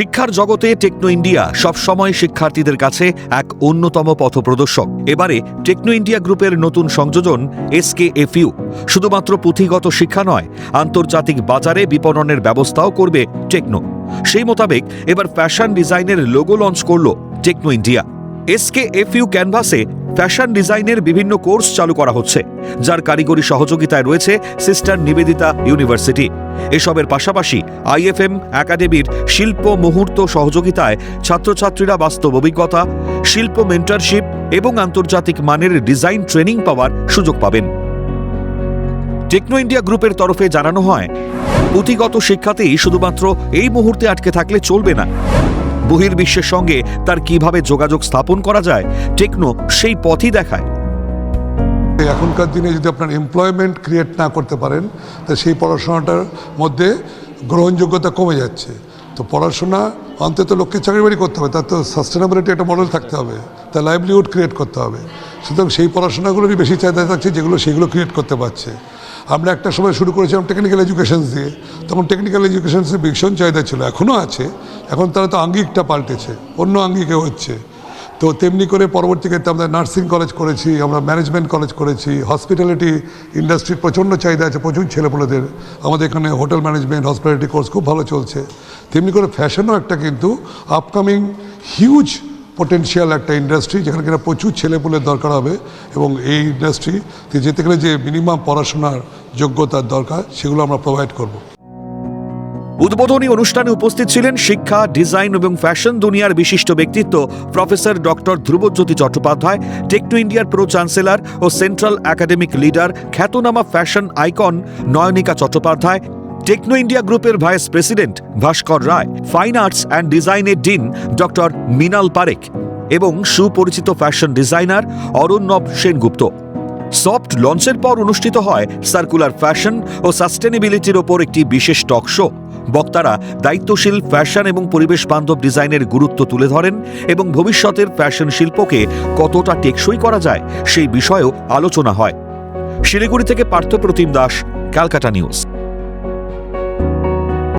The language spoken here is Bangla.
শিক্ষার জগতে টেকনো ইন্ডিয়া সবসময় শিক্ষার্থীদের কাছে এক অন্যতম পথপ্রদর্শক। এবারে টেকনো ইন্ডিয়া গ্রুপের নতুন সংযোজন এসকে এফইউ শুধুমাত্র পুঁথিগত শিক্ষা নয়, আন্তর্জাতিক বাজারে বিপণনের ব্যবস্থাও করবে টেকনো। সেই মোতাবেক এবার ফ্যাশন ডিজাইনের লোগো লঞ্চ করল টেকনো ইন্ডিয়া। এসকে এফইউ ক্যানভাসে ফ্যাশন ডিজাইনের বিভিন্ন কোর্স চালু করা হচ্ছে, যার কারিগরি সহযোগিতায় রয়েছে সিস্টার নিবেদিতা ইউনিভার্সিটি। এসবের পাশাপাশি আইএফএম একাডেমির শিল্প মুহূর্ত সহযোগিতায় ছাত্রছাত্রীরা বাস্তব অভিজ্ঞতা, শিল্প মেন্টারশিপ এবং আন্তর্জাতিক মানের ডিজাইন ট্রেনিং পাওয়ার সুযোগ পাবেন। টেকনো ইন্ডিয়া গ্রুপের তরফে জানানো হয়, পুঁথিগত শিক্ষাতেই শুধুমাত্র এই মুহূর্তে আটকে থাকলে চলবে না। বহির্বিশ্বের সঙ্গে তার কীভাবে যোগাযোগ স্থাপন করা যায়, টেকনো সেই পথই দেখায়। এখনকার দিনে যদি আপনার এমপ্লয়মেন্ট ক্রিয়েট না করতে পারেন, তা সেই পড়াশোনাটার মধ্যে গ্রহণযোগ্যতা কমে যাচ্ছে। তো পড়াশোনা অন্তত লোককে চাকরি বাড়ি করতে হবে, তার তো সাস্টেনেবিলিটি একটা মডেল থাকতে হবে, তার লাইভলিহুড ক্রিয়েট করতে হবে। সুতরাং সেই পড়াশোনাগুলোরই বেশি চাহিদা থাকছে যেগুলো সেগুলো ক্রিয়েট করতে পারছে। আমরা একটা সময় শুরু করেছিলাম টেকনিক্যাল এডুকেশনস দিয়ে, তখন টেকনিক্যাল এডুকেশনসের ভীষণ চাহিদা ছিল এখনও আছে, এখন তারা তো আঙ্গিকটা পাল্টেছে, অন্য আঙ্গিকে হচ্ছে। তো তেমনি করে পরবর্তীকালে আমরা নার্সিং কলেজ করেছি, আমরা ম্যানেজমেন্ট কলেজ করেছি হসপিটালিটি ইন্ডাস্ট্রির প্রচণ্ড চাহিদা আছে, প্রচুর ছেলেপুলেদের। আমাদের এখানে হোটেল ম্যানেজমেন্ট হসপিটালিটি কোর্স খুব ভালো চলছে। তেমনি করে ফ্যাশনও একটা কিন্তু আপকামিং হিউজ পোটেনশিয়াল একটা ইন্ডাস্ট্রি যেখানে কিনা প্রচুর ছেলেপুলের দরকার হবে এবং এই ইন্ডাস্ট্রিতে যেতে গেলে যে মিনিমাম পড়াশোনার যোগ্যতার দরকার, সেগুলো আমরা প্রোভাইড করব। উদ্বোধনী অনুষ্ঠানে উপস্থিত ছিলেন শিক্ষা ডিজাইন এবং ফ্যাশন দুনিয়ার বিশিষ্ট ব্যক্তিত্ব professor doctor Dhrubajyoti Chattopadhyay Techno ইন্ডিয়ার প্রো চ্যান্সেলর ও সেন্ট্রাল একাডেমিক লিডার খ্যাতনামা fashion icon Nayanika Chattopadhyay Techno India গ্রুপের vice president Bhaskar Roy, fine arts and ডিজাইনের ডিন ডক্টর মিনাল পারেখ এবং সুপরিচিত fashion designer Aranyab Sengupta. Soft লঞ্চের পর অনুষ্ঠিত হয় সার্কুলার ফ্যাশন ও সাস্টেনেবিলিটির ওপর একটি বিশেষ টক শো। বক্তারা দায়িত্বশীল ফ্যাশন এবং পরিবেশ বান্ধব ডিজাইনের গুরুত্ব তুলে ধরেন এবং ভবিষ্যতের ফ্যাশন শিল্পকে কতটা টেকসই করা যায় সেই বিষয়েও আলোচনা হয়। শিলিগুড়ি থেকে পার্থপ্রতিম দাস, ক্যালকাটা নিউজ।